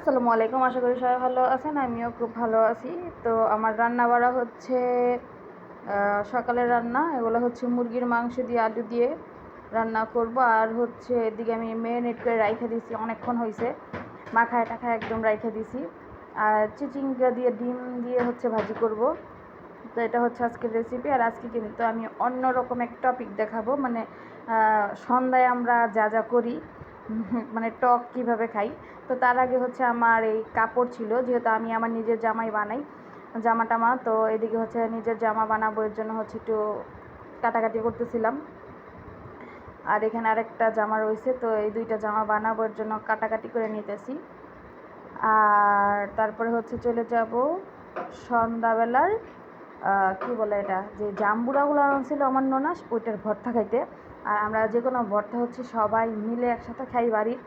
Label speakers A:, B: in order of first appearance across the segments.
A: আসসালামু আলাইকুম, আশা করি সবাই ভালো আছেন, আমিও খুব ভালো আছি। তো আমার রান্না বাড়া হচ্ছে সকালের রান্না, এগুলো হচ্ছে মুরগির মাংস দিয়ে আলু দিয়ে রান্না করব। আর হচ্ছে এদিকে আমি মেরিনেট করে রাইখে দিছি অনেকক্ষণ হয়েছে মাখায় টাখায় একদম রাইখে দিছি আর চিচিঙ্গা দিয়ে, ডিম দিয়ে হচ্ছে ভাজি করব। তো এটা হচ্ছে আজকের রেসিপি আর আজকে কিন্তু আমি অন্যরকম এক টপিক দেখাবো। মানে সন্ধ্যায় আমরা যা যা করি মানে টক কীভাবে খাই। তো তার আগে হচ্ছে আমার এই কাপড় ছিল, যেহেতু আমি আমার নিজের জামাই বানাই, জামা টামা। তো এদিকে হচ্ছে নিজের জামা বানাবো, এর জন্য হচ্ছে একটু কাটাকাটি করতেছিলাম। আর এখানে আরেকটা জামা রয়েছে, তো এই দুইটা জামা বানাবো, এর জন্য কাটাকাটি করে নিতেছি। আর তারপরে হচ্ছে চলে যাব সন্ধ্যাবেলার কি বলে এটা? যে জাম্বুরাগুলো ছিল আমার ননাস ওইটার ভর্তা খাইতে। আর আমরা যে কোনো ভর্তা হচ্ছে সবাই মিলে একসাথে খাই বাড়ির।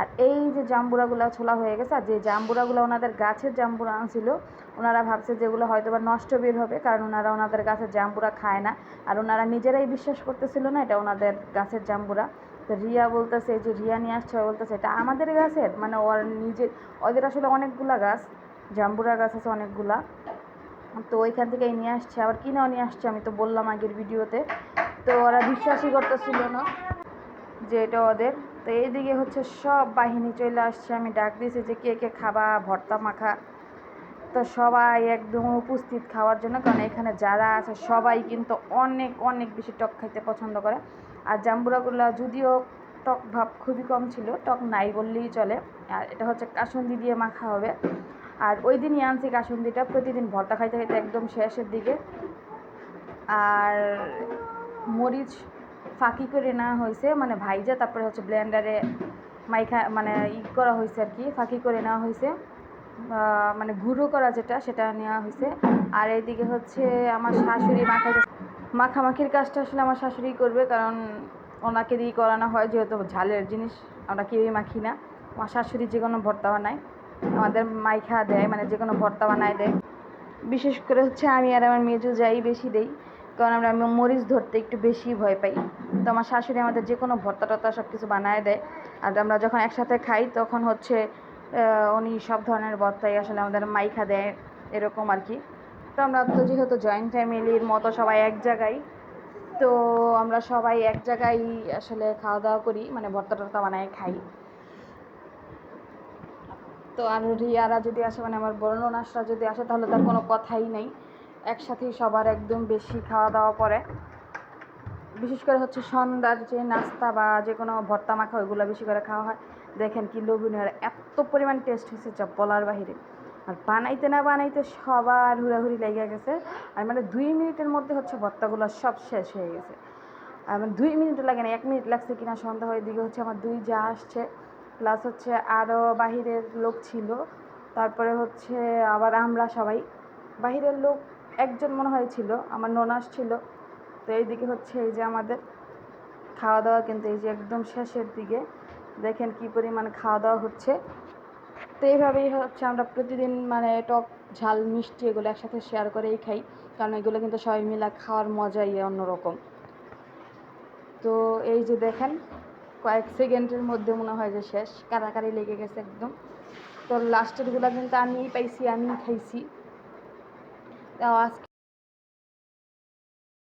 A: আর এই যে জাম্বুরাগুলো ছোলা হয়ে গেছে, আর যে জাম্বুরাগুলো ওনাদের গাছের জাম্বুরা আনছিল, ওনারা ভাবছে যেগুলো হয়তো বা নষ্ট বের হবে, কারণ ওনারা ওনাদের গাছের জাম্বুরা খায় না। আর ওনারা নিজেরাই বিশ্বাস করতেছিল না এটা ওনাদের গাছের জাম্বুরা। তো রিয়া বলতেছে যে রিয়া নিয়ে আসছে বলতেছে, এটা আমাদের গাছের? মানে ওর নিজের ওদের আসলে অনেকগুলা গাছ, জাম্বুরা গাছ আছে অনেকগুলা। তো ওইখান থেকেই নিয়ে আসছে। আবার কিনেও নিয়ে আসছে, আমি তো বললাম আগের ভিডিওতে। তো ওরা বিশ্বাসই করতেছিল না যে এটা ওদের। তো এইদিকে হচ্ছে সব বাহিনী চলে আসছে। আমি ডাক দিয়েছি যে কে কে খাবা, ভর্তা মাখা। তো সবাই একদম উপস্থিত খাওয়ার জন্য, কারণ এখানে যারা আছে সবাই কিন্তু অনেক অনেক বেশি টক খাইতে পছন্দ করে। আর জাম্বুরাগুলো যদিও টক ভাব খুবই কম ছিল, টক নাই বললেই চলে। আর এটা হচ্ছে কাসুন্দি দিয়ে মাখা হবে। আর ওই দিনই আনছি কাসুন্দিটা, প্রতিদিন ভর্তা খাইতে খাইতে একদম শেষের দিকে। আর মরিচ ফাঁকি করে নেওয়া হয়েছে মানে ভাইজা, তারপরে হচ্ছে ব্লেন্ডারে মাইখা মানে ই করা হয়েছে আর কি, ফাঁকি করে নেওয়া হয়েছে। মানে গুঁড়ো করা যেটা, সেটা নেওয়া হয়েছে। আর এইদিকে হচ্ছে আমার শাশুড়ি মাখা মাখামাখির কাজটা আসলে আমার শাশুড়ি করবে, কারণ ওনাকে দিয়ে করানো হয়, যেহেতু ঝালের জিনিস, আমরা কেউই মাখি না। আমার শাশুড়ি যে কোনো ভর্তা বানায়। আমাদের মাইখা দেয় মানে যে কোনো ভর্তা বানায় দেয়। বিশেষ করে হচ্ছে আমি আর আমার মেজু যাই বেশি দেই, কারণ আমরা মরিচ ধরতে একটু বেশি ভয় পাই। তো আমার শাশুড়ি আমাদের যে কোনো ভর্তা টর্তা সব কিছু বানায় দেয়। আর আমরা যখন একসাথে খাই, তখন হচ্ছে উনি সব ধরনের ভর্তাই আসলে আমাদের মাইখা দেয়, এরকম আর কি। তো আমরা তো যেহেতু জয়েন্ট ফ্যামিলির মতো সবাই এক জায়গায়, তো আমরা সবাই এক জায়গায় আসলে খাওয়া দাওয়া করি মানে ভর্তা টর্তা বানায় খাই। তো আর রিয়ারা যদি আসে মানে আমার বড় ননাসরা যদি আসে, তাহলে তার কোনো কথাই নেই। একসাথেই সবার একদম বেশি খাওয়া দাওয়া পরে বিশেষ করে হচ্ছে সন্ধ্যার যে নাস্তা বা যে কোনো ভর্তা মাখা, ওইগুলো বেশি করে খাওয়া হয়। দেখেন কি আর এত পরিমাণ টেস্ট হয়েছে যা বলার বাহিরে। আর বানাইতে না বানাইতে সবার হুড়াহুড়ি লেগে গেছে। আর মানে দুই মিনিটের মধ্যে হচ্ছে ভর্তাগুলো সব শেষ হয়ে গেছে। আর মানে দুই মিনিট লাগে না, এক মিনিট লাগছে কিনা সন্ধ্যা হয়ে দিকে হচ্ছে আমার দুই যা আসছে। প্লাস হচ্ছে আরও বাহিরের লোক ছিল। তারপরে হচ্ছে আবার আমরা সবাই। বাহিরের লোক একজন মনে হয় ছিল, আমার ননাস ছিল তো এইদিকে হচ্ছে এই যে আমাদের খাওয়া দাওয়া কিন্তু এই যে একদম শেষের দিকে। দেখেন কি পরিমাণ খাওয়া দাওয়া হচ্ছে। তো এইভাবেই হচ্ছে আমরা প্রতিদিন মানে টক ঝাল, মিষ্টি এগুলো একসাথে শেয়ার করেই খাই। কারণ এগুলো কিন্তু সবাই মিলে খাওয়ার মজাই অন্যরকম। তো এই যে দেখেন কয়েক সেকেন্ডের মধ্যে মনে হয় যে শেষ, কারাকারি লেগে গেছে একদম। তো লাস্টেরগুলো কিন্তু আমি পাইছি আমি খাইছি। তাও আজকে